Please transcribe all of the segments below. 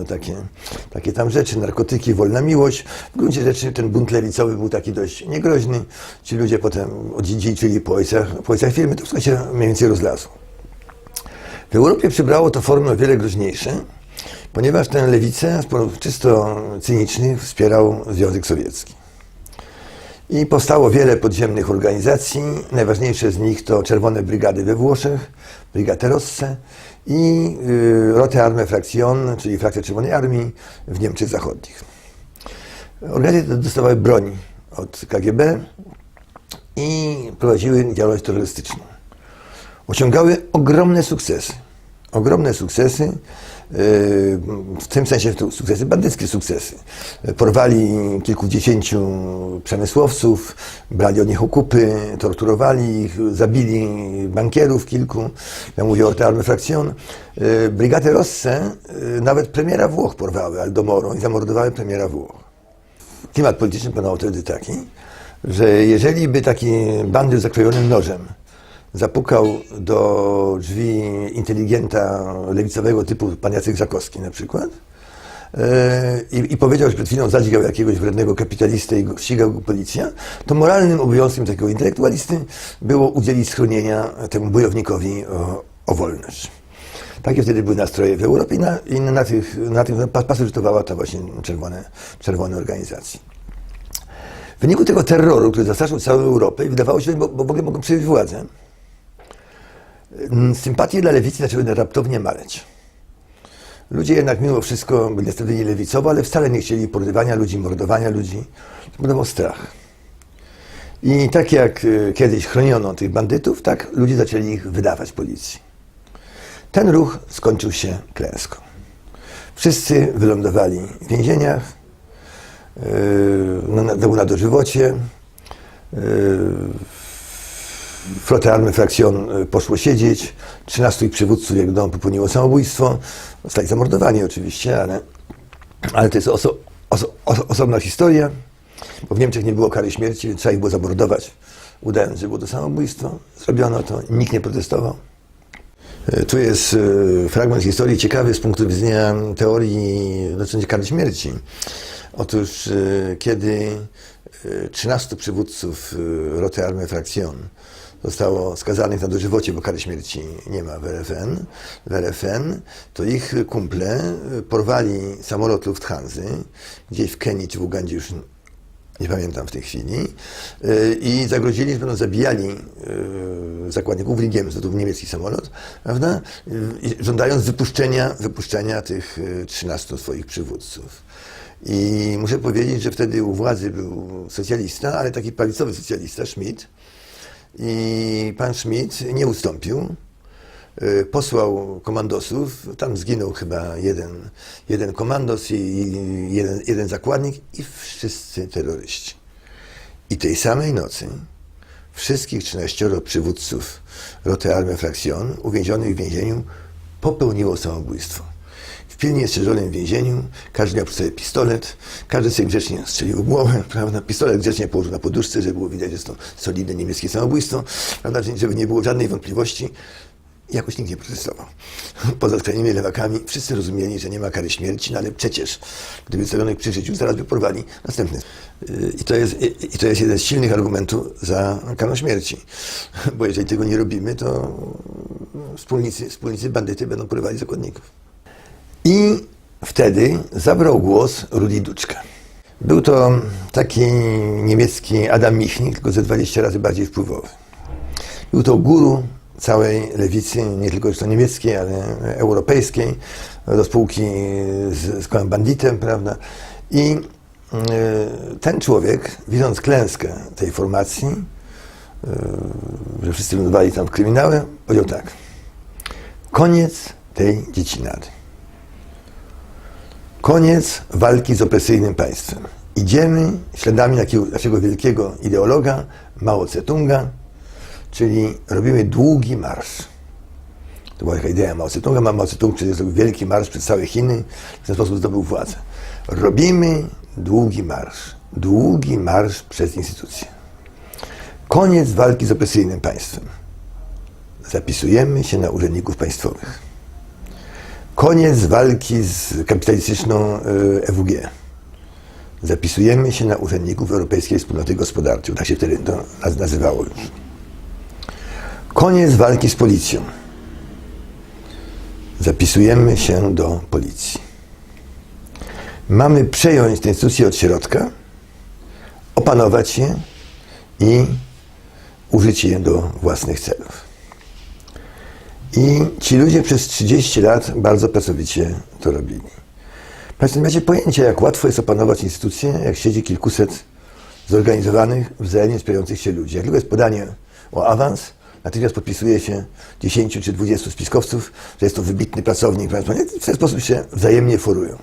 No takie, takie tam rzeczy, narkotyki, wolna miłość. W gruncie rzeczy ten bunt lewicowy był taki dość niegroźny. Ci ludzie potem odziedziczyli po ojcach, po ojcach firmy, to wszystko się mniej więcej rozlazło. W Europie przybrało to formy o wiele groźniejsze, ponieważ tę lewicę w sposób czysto cyniczny wspierał Związek Sowiecki. I powstało wiele podziemnych organizacji. Najważniejsze z nich to Czerwone Brygady we Włoszech, Brigate Rosse i y, Rote Arme Fraktion, czyli frakcja Czerwonej Armii w Niemczech Zachodnich. Organizacje te dostawały broń od KGB i prowadziły działalność terrorystyczną. Osiągały ogromne sukcesy. Ogromne sukcesy, yy, w tym sensie sukcesy, bandyckie sukcesy. Porwali kilkudziesięciu przemysłowców, brali od nich okupy, torturowali ich, zabili bankierów kilku. Ja mówię o Army Fraktion. Yy, Brygady Rosse yy, nawet premiera Włoch porwały, Aldomoro, i zamordowały premiera Włoch. Klimat polityczny panował wtedy taki, że jeżeli by taki bandyt z zakrojonym nożem zapukał do drzwi inteligenta lewicowego typu pan Jacek Żakowski na przykład yy, i, i powiedział, że przed chwilą zadźgał jakiegoś wrednego kapitalistę i go, ścigał go policja, to moralnym obowiązkiem takiego intelektualisty było udzielić schronienia temu bojownikowi o, o wolność. Takie wtedy były nastroje w Europie i na, i na tych, na tych pasożytowała ta właśnie czerwone, czerwone organizacje. W wyniku tego terroru, który zastraszył całą Europę i wydawało się, bo w ogóle mogą przejąć władzę, sympatie dla lewicy zaczęły raptownie maleć. Ludzie jednak mimo wszystko byli nastawieni lewicowo, ale wcale nie chcieli porywania ludzi, mordowania ludzi. Budował strach. I tak jak y, kiedyś chroniono tych bandytów, tak ludzie zaczęli ich wydawać policji. Ten ruch skończył się klęską. Wszyscy wylądowali w więzieniach, yy, na, na, na dożywocie. Yy, Flotę Army Fraktion y, poszło siedzieć. 13 ich przywódców jak dom popełniło samobójstwo. Zostali zamordowani oczywiście, ale, ale to jest oso, oso, oso, osobna historia. Bo w Niemczech nie było kary śmierci, więc trzeba ich było zamordować. Udając, że było to samobójstwo. Zrobiono to, nikt nie protestował. Y, Tu jest y, fragment historii ciekawy z punktu widzenia teorii dotyczącej kary śmierci. Otóż kiedy 13 przywódców Roty Army Fraktion zostało skazanych na dożywocie, bo kary śmierci nie ma w RFN, w RFN, to ich kumple porwali samolot Lufthansa gdzieś w Kenii czy w Ugandzie już nie pamiętam w tej chwili, yy, i zagrozili, że będą zabijali yy, zakładników Wligiem, to był niemiecki samolot, prawda, żądając wypuszczenia, wypuszczenia tych yy, 13 swoich przywódców. I muszę powiedzieć, że wtedy u władzy był socjalista, ale taki prawicowy socjalista, Schmidt. I pan Schmidt nie ustąpił. Yy, Posłał komandosów, tam zginął chyba jeden, jeden komandos i jeden, jeden zakładnik i wszyscy terroryści. I tej samej nocy wszystkich 13 przywódców Roty Army Fraktion uwięzionych w więzieniu popełniło samobójstwo. W pilnie strzeżonym więzieniu każdy miał przy sobie pistolet, każdy sobie grzecznie strzelił w głowę, prawda? Pistolet grzecznie położył na poduszce, żeby było widać, że jest to solidne niemieckie samobójstwo, prawda? Żeby nie było żadnej wątpliwości. Jakoś nikt nie protestował. Poza skrajnymi lewakami wszyscy rozumieli, że nie ma kary śmierci, no ale przecież gdyby stawionych przy życiu, zaraz by porwali następny. Yy, I to, jest, I to jest jeden z silnych argumentów za karą śmierci. Bo jeżeli tego nie robimy, to wspólnicy, wspólnicy bandyty będą porywali zakładników. I wtedy zabrał głos Rudi Duczka. Był to taki niemiecki Adam Michnik, tylko ze 20 razy bardziej wpływowy. Był to guru całej lewicy, nie tylko zresztą niemieckiej, ale europejskiej, do spółki z, z kołem banditem, prawda? I y, ten człowiek, widząc klęskę tej formacji, y, że wszyscy lądowali tam kryminały, powiedział tak. Koniec tej dziecinady. Koniec walki z opresyjnym państwem. Idziemy śladami naszego wielkiego ideologa Mao Tse-tunga, czyli robimy długi marsz. To była taka idea Mao Tse-tunga. Mao Tse-tung przecież zrobił wielki marsz przez całe Chiny, w ten sposób zdobył władzę. Robimy długi marsz. Długi marsz przez instytucje. Koniec walki z opresyjnym państwem. Zapisujemy się na urzędników państwowych. Koniec walki z kapitalistyczną y, EWG. Zapisujemy się na urzędników Europejskiej Wspólnoty Gospodarczej. Tak się wtedy to naz- nazywało już. Koniec walki z policją. Zapisujemy się do policji. Mamy przejąć te instytucje od środka, opanować je i użyć je do własnych celów. I ci ludzie przez 30 lat bardzo pracowicie to robili. Państwo nie macie pojęcia, jak łatwo jest opanować instytucję, jak siedzi kilkuset zorganizowanych, wzajemnie wspierających się ludzi. Jak tylko jest podanie o awans, natychmiast podpisuje się 10 czy 20 spiskowców, że jest to wybitny pracownik. W ten sposób się wzajemnie forują.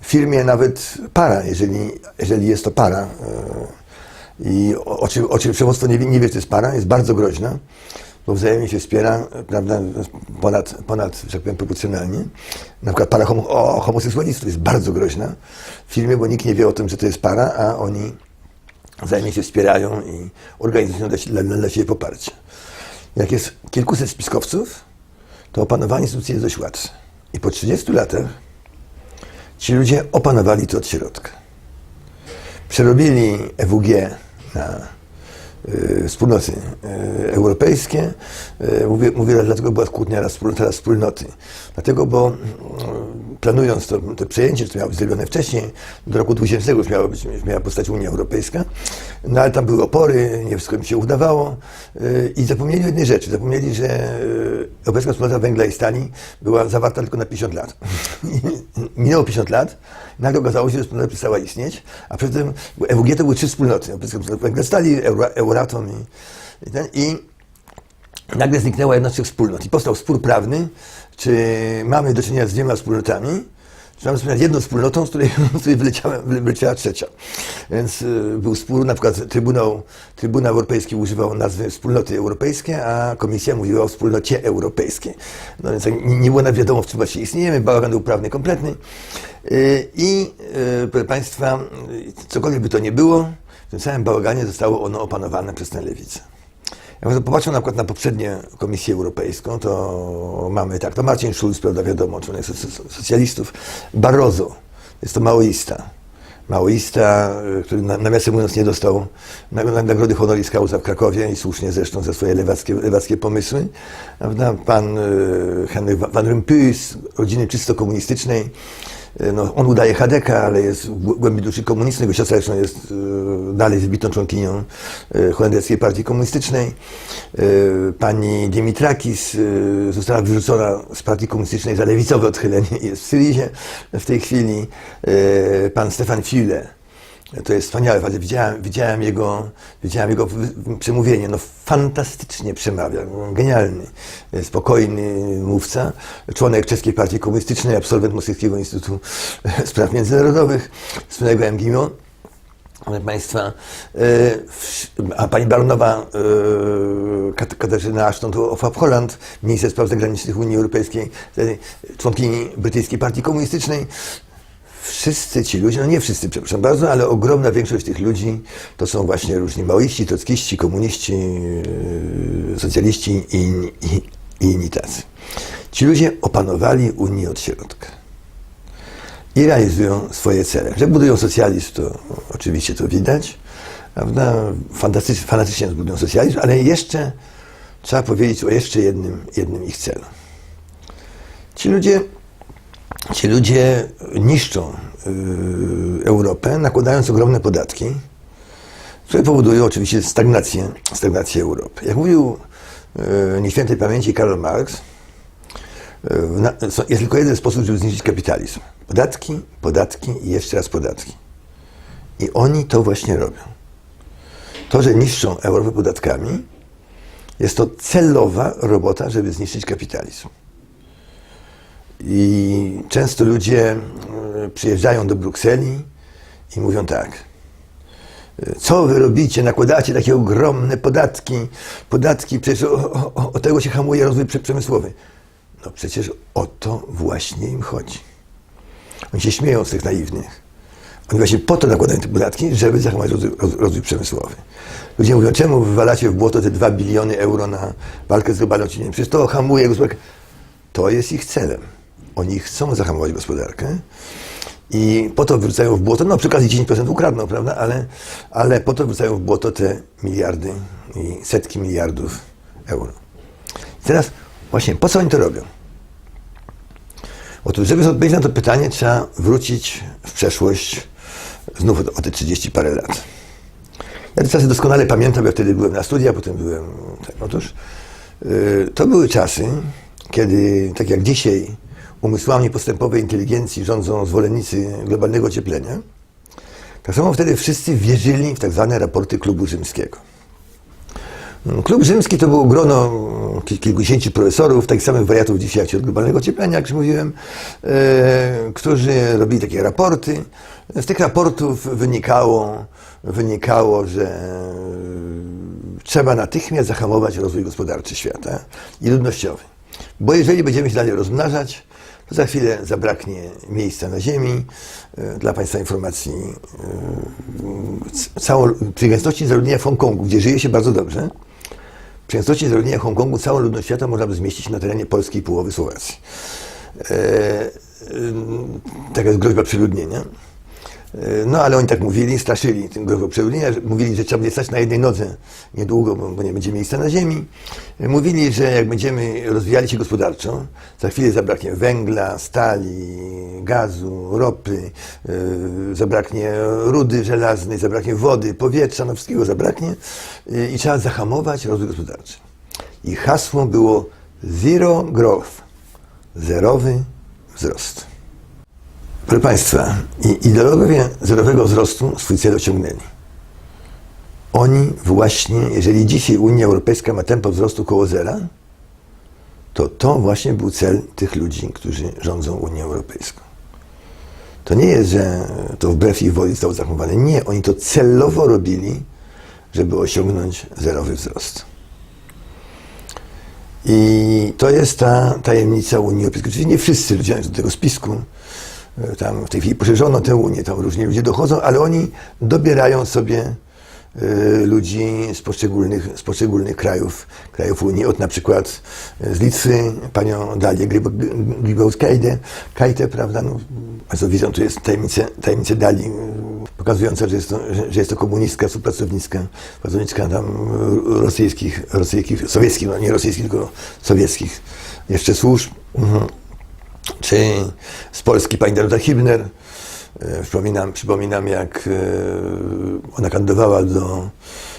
W firmie nawet para, jeżeli, jeżeli jest to para, e, i o, o, czym, o czym nie, wie- nie wie, to jest para, jest bardzo groźna, bo wzajemnie się wspiera, prawda, ponad, ponad że tak powiem, proporcjonalnie. Na przykład para homo, o, homoseksualistów jest bardzo groźna w firmie, bo nikt nie wie o tym, że to jest para, a oni wzajemnie się wspierają i organizują dla, dla, dla siebie poparcie. Jak jest kilkuset spiskowców, to opanowanie instytucji jest dość łatwe. I po 30 latach ci ludzie opanowali to od środka. Przerobili EWG na wspólnoty y, europejskie. Y, mówię, mówię dlatego, była kłótnia raz wspólnota, raz wspólnoty. Dlatego, bo y, planując to, to przejęcie, to miało być zrobione wcześniej, do roku 2000 już miała, być, miała powstać Unia Europejska, no ale tam były opory, nie wszystko im się udawało y, i zapomnieli o jednej rzeczy. Zapomnieli, że y, Europejska Wspólnota Węgla i Stali była zawarta tylko na 50 lat. Minęło 50 lat, nagle okazało się, że wspólnota przestała istnieć, a przy tym EWG to były trzy wspólnoty. Europejska Wspólnota Węgla i Stali, Euro, Euratom i, i, ten, i nagle zniknęła jedna z tych wspólnot i powstał spór prawny, czy mamy do czynienia z dwiema wspólnotami, czy mamy wspólnot jedną wspólnotą, z której, z której wyleciała, wyleciała trzecia. Więc y, był spór, na przykład Trybunał, Trybunał Europejski używał nazwy wspólnoty europejskie, a Komisja mówiła o wspólnocie europejskiej. No więc nie, było na wiadomo, w czym właśnie istniejemy, bałagan był prawny kompletny. Y, I y, proszę Państwa, y, cokolwiek by to nie było, tym samym bałaganie zostało ono opanowane przez tę lewicę. Jak to popatrzą na przykład na poprzednią Komisję Europejską, to mamy tak, to Marcin Schulz, prawda, wiadomo, członek soc- soc- socjalistów, Barroso, jest to maoista. Maoista, y, który na- nawiasem mówiąc nie dostał nag- nag- nagrody honoris causa w Krakowie i słusznie zresztą za swoje lewackie, lewackie pomysły. Prawda? Pan y, Henryk Van Rompuy z rodziny czysto komunistycznej, no, on udaje Hadeka, ale jest w głę- głębi duszy komunistycznej. Jego siostra jest e, dalej wybitną członkinią e, holenderskiej partii komunistycznej. E, pani Dimitrakis e, została wyrzucona z partii komunistycznej za lewicowe odchylenie i jest w Syrizie w tej chwili. E, pan Stefan Füle. To jest wspaniałe, widziałem, widziałem, jego, widziałem jego przemówienie. No, fantastycznie przemawia, genialny, e, spokojny mówca, członek Czeskiej Partii Komunistycznej, absolwent Moskiewskiego Instytutu Spraw Międzynarodowych, słynnego MGIMO. Proszę Państwa, e, a pani baronowa e, Kat- Katarzyna Ashton to Holland, minister spraw zagranicznych Unii Europejskiej, członkini brytyjskiej partii komunistycznej, wszyscy ci ludzie, no nie wszyscy, przepraszam bardzo, ale ogromna większość tych ludzi to są właśnie różni maoiści, trockiści, komuniści, yy, socjaliści i, inni tacy. Ci ludzie opanowali Unię od środka i realizują swoje cele. Że budują socjalizm, to oczywiście to widać, prawda? Fantastycznie, fanatycznie budują socjalizm, ale jeszcze trzeba powiedzieć o jeszcze jednym, jednym ich celu. Ci ludzie Ci ludzie niszczą y, Europę, nakładając ogromne podatki, które powodują oczywiście stagnację, stagnację Europy. Jak mówił y, nieświętej pamięci Karl Marx, y, jest tylko jeden sposób, żeby zniszczyć kapitalizm. Podatki, podatki i jeszcze raz podatki. I oni to właśnie robią. To, że niszczą Europę podatkami, jest to celowa robota, żeby zniszczyć kapitalizm. I często ludzie e, przyjeżdżają do Brukseli i mówią tak. e, Co wy robicie? Nakładacie takie ogromne podatki. Podatki, przecież o, o, o tego się hamuje rozwój prze- przemysłowy. No przecież o to właśnie im chodzi. Oni się śmieją z tych naiwnych. Oni właśnie po to nakładają te podatki, żeby zahamować rozwój, roz- rozwój przemysłowy. Ludzie mówią, czemu wywalacie w błoto te 2 biliony euro na walkę z globalną? Przecież to hamuje gospodarkę. To jest ich celem. Oni chcą zahamować gospodarkę i po to wrzucają w błoto, no przy okazji 10% ukradną, prawda, ale, ale po to wrzucają w błoto te miliardy i setki miliardów euro. I teraz właśnie po co oni to robią? Otóż, żeby odpowiedzieć na to pytanie, trzeba wrócić w przeszłość znów o, te 30 parę lat. Ja te czasy doskonale pamiętam, jak wtedy byłem na studiach, potem byłem... Tak, otóż yy, to były czasy, kiedy, tak jak dzisiaj, umysłami postępowej inteligencji rządzą zwolennicy globalnego ocieplenia, tak samo wtedy wszyscy wierzyli w tak zwane raporty klubu rzymskiego. Klub rzymski to było grono kil- kilkudziesięciu profesorów, takich samych wariatów dzisiaj jak od globalnego ocieplenia, jak już mówiłem, e, którzy robili takie raporty. Z tych raportów wynikało, wynikało, że trzeba natychmiast zahamować rozwój gospodarczy świata i ludnościowy. Bo jeżeli będziemy się dalej rozmnażać, za chwilę zabraknie miejsca na Ziemi. E, Dla Państwa informacji, e, całą, przy gęstości zaludnienia w Hongkongu, gdzie żyje się bardzo dobrze, przy gęstości zaludnienia Hongkongu całą ludność świata można by zmieścić na terenie polskiej połowy Słowacji. E, taka jest groźba przeludnienia. E, No ale oni tak mówili, straszyli tym że mówili, że trzeba będzie stać na jednej nodze niedługo, bo, bo nie będzie miejsca na ziemi. E, Mówili, że jak będziemy rozwijali się gospodarczo, za chwilę zabraknie węgla, stali, gazu, ropy, e, zabraknie rudy żelaznej, zabraknie wody, powietrza, no wszystkiego zabraknie e, i trzeba zahamować rozwój gospodarczy. I hasło było zero growth, zerowy wzrost. Proszę Państwa, ideologowie zerowego wzrostu swój cel osiągnęli. Oni właśnie, jeżeli dzisiaj Unia Europejska ma tempo wzrostu koło zera, to to właśnie był cel tych ludzi, którzy rządzą Unią Europejską. To nie jest, że to wbrew ich woli zostało zachowane. Nie, oni to celowo robili, żeby osiągnąć zerowy wzrost. I to jest ta tajemnica Unii Europejskiej. Oczywiście nie wszyscy ludzie do tego spisku. E, Tam w tej chwili poszerzono tę Unię, tam różni ludzie dochodzą, ale oni dobierają sobie e, ludzi z poszczególnych, z poszczególnych krajów, krajów Unii, od na przykład e, z Litwy, panią Dalię Grybauskajdę, Kajtę, prawda, no, Państwo widzą, tu jest tajemnicę, tajemnicę Dali, pokazująca, że jest, to, że, jest to komunistka, współpracownicka, pracowniczka tam rosyjskich, rosyjskich, sowieckich, no nie rosyjskich, tylko sowieckich jeszcze służb. Mhm czy z Polski pani Danuta Hibner. E, Przypominam, przypominam, jak e, ona kandydowała do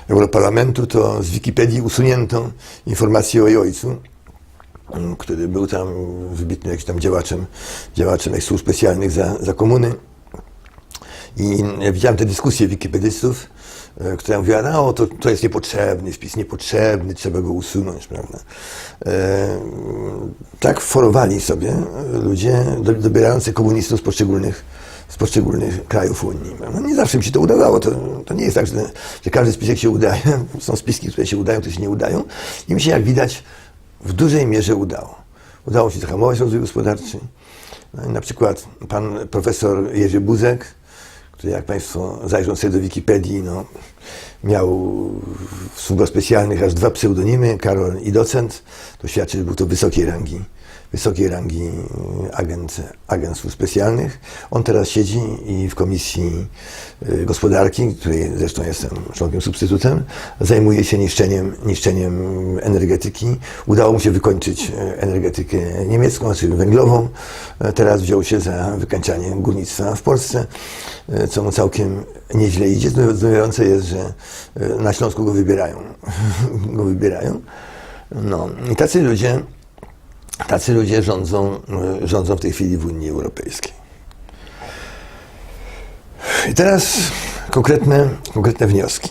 Europarlamentu, to z Wikipedii usunięto informację o jej ojcu, m, który był tam wybitnym jakimś tam działaczem, działaczem służb specjalnych za, za komuny. I widziałem te dyskusje wikipedystów, która mówiła, no to, to jest niepotrzebny spis, niepotrzebny, trzeba go usunąć, prawda. E, tak forowali sobie ludzie do- dobierający komunistów z poszczególnych, z poszczególnych krajów Unii. No, nie zawsze mi się to udawało, to, to nie jest tak, że, że każdy spisek się udaje, są spiski, które się udają, które się nie udają i mi się jak widać w dużej mierze udało. Udało się zahamować rozwój gospodarczy. No na przykład pan profesor Jerzy Buzek, który jak Państwo zajrzą sobie do Wikipedii, no, miał w służbach specjalnych aż dwa pseudonimy, Karol i docent. To świadczy, że był to wysokiej rangi, wysokiej rangi agent, agent służb specjalnych. On teraz siedzi i w Komisji y, Gospodarki, której zresztą jestem członkiem substytutem, zajmuje się niszczeniem, niszczeniem energetyki. Udało mu się wykończyć e, energetykę niemiecką, znaczy węglową. E, Teraz wziął się za wykańczanie górnictwa w Polsce, e, co mu całkiem nieźle idzie. Zdumiewające jest, że e, na Śląsku go wybierają. go wybierają. No i tacy ludzie, tacy ludzie rządzą, e, rządzą w tej chwili w Unii Europejskiej. I teraz konkretne, konkretne wnioski.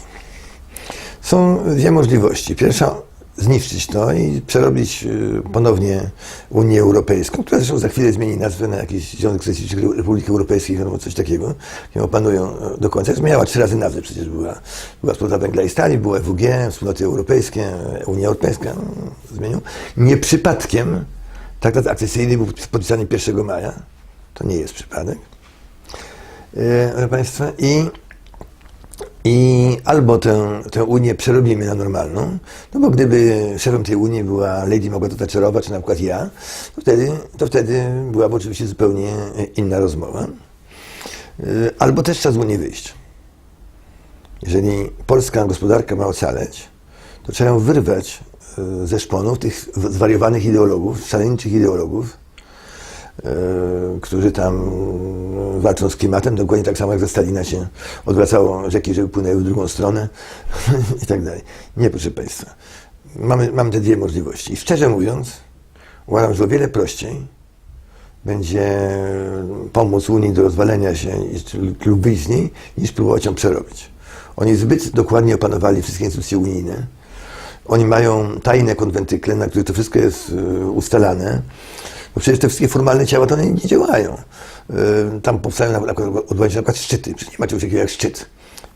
Są dwie możliwości. Pierwsza, zniszczyć to i przerobić y, ponownie Unię Europejską, która zresztą za chwilę zmieni nazwę na jakiś Związek Socjalistycznych Republik Europejskich albo coś takiego. Nie opanują e, do końca. Zmieniała trzy razy nazwę przecież. Była, była Wspólnota Węgla i Stali, była EWG, Wspólnoty Europejskie, e, Unia Europejska. no. Nie przypadkiem traktat akcesyjny był podpisany 1 maja. To nie jest przypadek. E, Proszę Państwa, i I albo tę, tę Unię przerobimy na normalną, no bo gdyby szefem tej Unii była Lady Małgorzata Thatcherowa, czy na przykład ja, to wtedy, to wtedy byłaby oczywiście zupełnie inna rozmowa. Y, Albo też trzeba z Unii wyjść. Jeżeli polska gospodarka ma ocaleć, to trzeba ją wyrwać y, ze szponów tych zwariowanych ideologów, szaleńczych ideologów, y, którzy tam y, walczą z klimatem, dokładnie tak samo jak za Stalina się odwracało rzeki, żeby płynęły w drugą stronę i tak dalej. Nie, proszę Państwa. Mamy, te dwie możliwości. I szczerze mówiąc, uważam, że o wiele prościej będzie pomóc Unii do rozwalenia się lub wyjść z niej, niż próbować ją przerobić. Oni zbyt dokładnie opanowali wszystkie instytucje unijne. Oni mają tajne konwentykle, na których to wszystko jest y, ustalane. Bo przecież te wszystkie formalne ciała to one nie działają. Y, Tam powstają na, na, na przykład szczyty. Przecież nie ma czegoś takiego jak szczyt.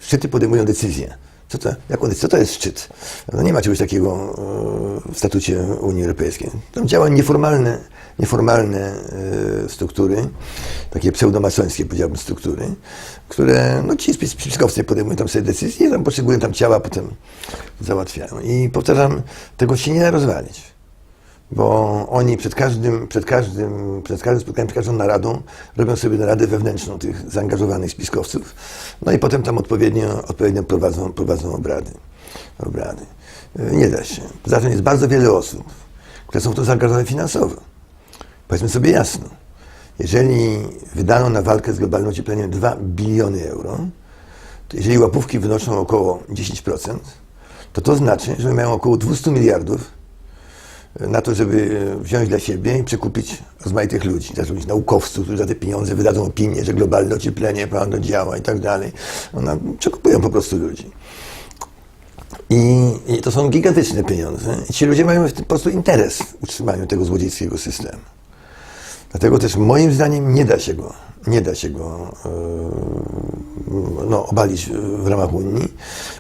Szczyty podejmują decyzje. Co to, jak on, co to jest szczyt? No nie ma czegoś takiego y, w statucie Unii Europejskiej. Tam działają nieformalne, nieformalne y, struktury, takie pseudomasońskie, powiedziałbym, struktury, które, no ci spis- spiskowcy podejmują tam sobie decyzje, tam potrzebują tam ciała, potem załatwiają. I powtarzam, tego się nie da rozwalić bo oni przed każdym, przed każdym, przed każdym spotkaniem, przed każdą naradą robią sobie naradę wewnętrzną tych zaangażowanych spiskowców, no i potem tam odpowiednio, odpowiednio prowadzą, prowadzą obrady. obrady. Y, Nie da się. Poza tym jest bardzo wiele osób, które są w to zaangażowane finansowo. Powiedzmy sobie jasno, jeżeli wydano na walkę z globalnym ociepleniem 2 biliony euro, to jeżeli łapówki wynoszą około 10%, to to znaczy, że mają około 200 miliardów na to, żeby wziąć dla siebie i przekupić rozmaitych ludzi, zatrudnić naukowców, którzy za te pieniądze wydadzą opinię, że globalne ocieplenie prawda, działa i tak dalej. One przekupują po prostu ludzi. I, I to są gigantyczne pieniądze. I ci ludzie mają po prostu interes w utrzymaniu tego złodziejskiego systemu. Dlatego też moim zdaniem nie da się go, nie da się go yy, no, obalić w ramach Unii.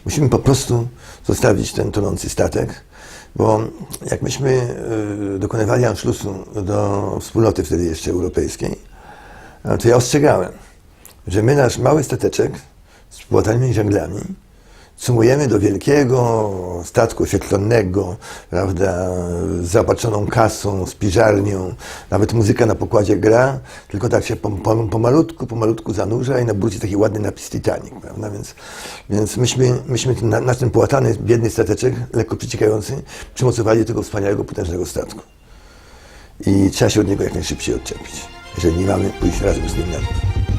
Musimy po prostu zostawić ten tonący statek, bo jak myśmy yy, dokonywali Anschlussu do wspólnoty wtedy jeszcze europejskiej, no, to ja ostrzegałem, że my nasz mały stateczek z płotanymi żaglami sumujemy do wielkiego statku oświetlonego, prawda, z zaopatrzoną kasą, z piżarnią, nawet muzyka na pokładzie gra, tylko tak się pom, pom, pomalutku, pomalutku zanurza i na taki ładny napis Titanic, prawda, więc, więc myśmy, myśmy na- nasz ten płatany, biedny stateczek, lekko przeciekający, przymocowali do tego wspaniałego, potężnego statku. I trzeba się od niego jak najszybciej odczepić, jeżeli nie mamy pójść razem z nim na dół.